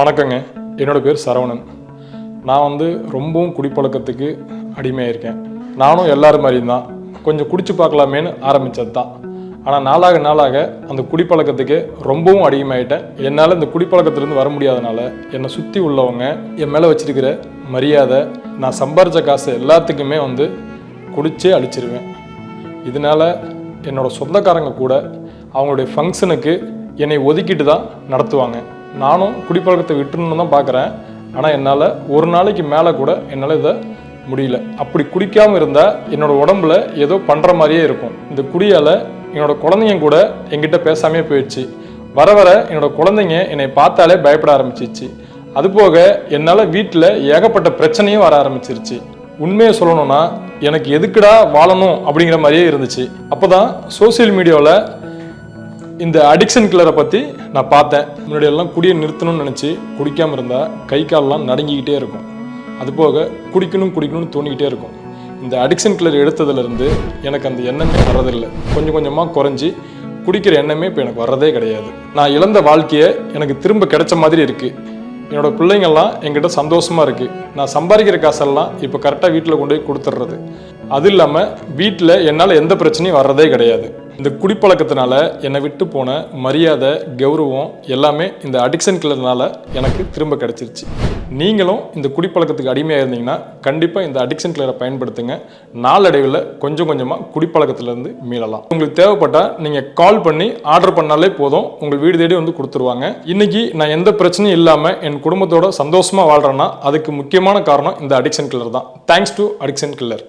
வணக்கங்க. என்னோட பேர் சரவணன். நான் வந்து ரொம்பவும் குடிப்பழக்கத்துக்கு அடிமையாயிருக்கேன். நானும் எல்லாரும் மாதிரியும் தான் கொஞ்சம் குடிச்சு பார்க்கலாமேன்னு ஆரம்பித்தது தான் ஆனால் நாளாக நாளாக அந்த குடிப்பழக்கத்துக்கு ரொம்பவும் அடிமையாயிட்டேன். என்னால் இந்த குடிப்பழக்கத்துலேருந்து வர முடியாதனால என்னை சுற்றி உள்ளவங்க என் மேலே வச்சிருக்கிற மரியாதை நான் சம்பாரித்த காசு எல்லாத்துக்குமே வந்து குடிச்சே அழிச்சிருவேன். இதனால என்னோட சொந்தக்காரங்க கூட அவங்களுடைய ஃபங்க்ஷனுக்கு என்னை ஒதுக்கிட்டு தான் நடத்துவாங்க. நானும் குடிப்பழக்கத்தை விட்டுறணும்னு தான் பார்க்குறேன். ஆனால் என்னால் ஒரு நாளைக்கு மேலே கூட என்னால் இதை முடியல. அப்படி குடிக்காமல் இருந்தால் என்னோட உடம்புல ஏதோ பண்ணுற மாதிரியே இருக்கும். இந்த குடியால் என்னோட குழந்தைங்க கூட என்கிட்ட பேசாமே போயிடுச்சு. வர வர என்னோட குழந்தைங்க என்னை பார்த்தாலே பயப்பட ஆரம்பிச்சிச்சு அதுபோக என்னால் வீட்டில் ஏகப்பட்ட பிரச்சனையும் வர ஆரம்பிச்சிருச்சு. உண்மையை சொல்லணும்னா எனக்கு எதுக்குடா வாழணும் அப்படிங்கிற மாதிரியே இருந்துச்சு. அப்போ தான் சோஷியல் மீடியாவில் இந்த அடிக்ஷன் கில்லரை பற்றி நான் பார்த்தேன். முன்னாடியெல்லாம் குடியை நிறுத்தணும்னு நினச்சி குடிக்காமல் இருந்தால் கை கால்லாம் நடுங்கிக்கிட்டே இருக்கும். அதுபோக குடிக்கணும் குடிக்கணும்னு தோணிக்கிட்டே இருக்கும். இந்த அடிக்ஷன் கில்லர் எடுத்ததுலேருந்து எனக்கு அந்த எண்ணமே வர்றதில்லை. கொஞ்சம் கொஞ்சமாக குறைஞ்சி குடிக்கிற எண்ணமே இப்போ எனக்கு வர்றதே கிடையாது. நான் இழந்த வாழ்க்கையை எனக்கு திரும்ப கிடைச்ச மாதிரி இருக்குது என்னோட பிள்ளைங்கள்லாம் என்கிட்ட சந்தோஷமாக இருக்குது நான் சம்பாதிக்கிற காசெல்லாம் இப்போ கரெக்டாக வீட்டில் கொண்டு போய் கொடுத்துட்றது அது இல்லாமல் வீட்டில் என்னால் எந்த பிரச்சனையும் வர்றதே கிடையாது. இந்த குடிப்பழக்கத்தினால என்னை விட்டு போன மரியாதை கௌரவம் எல்லாமே இந்த அடிக்ஷன் கிளர்னால எனக்கு திரும்ப கிடைச்சிருச்சு. நீங்களும் இந்த குடிப்பழக்கத்துக்கு அடிமையாக இருந்தீங்கன்னா கண்டிப்பாக இந்த அடிக்ஷன் கிளரை பயன்படுத்துங்க. நாளடைவில் கொஞ்சம் கொஞ்சமாக குடிப்பழக்கத்துலேருந்து மீளலாம். உங்களுக்கு தேவைப்பட்டால் நீங்கள் கால் பண்ணி ஆர்டர் பண்ணாலே போதும். உங்கள் வீடு தேடி வந்து கொடுத்துருவாங்க. இன்னைக்கு நான் எந்த பிரச்சனையும் இல்லாமல் என் குடும்பத்தோட சந்தோஷமாக வாழ்கிறேன்னா அதுக்கு முக்கியமான காரணம் இந்த அடிக்ஷன் கில்லர் தான். Thanks to addiction killer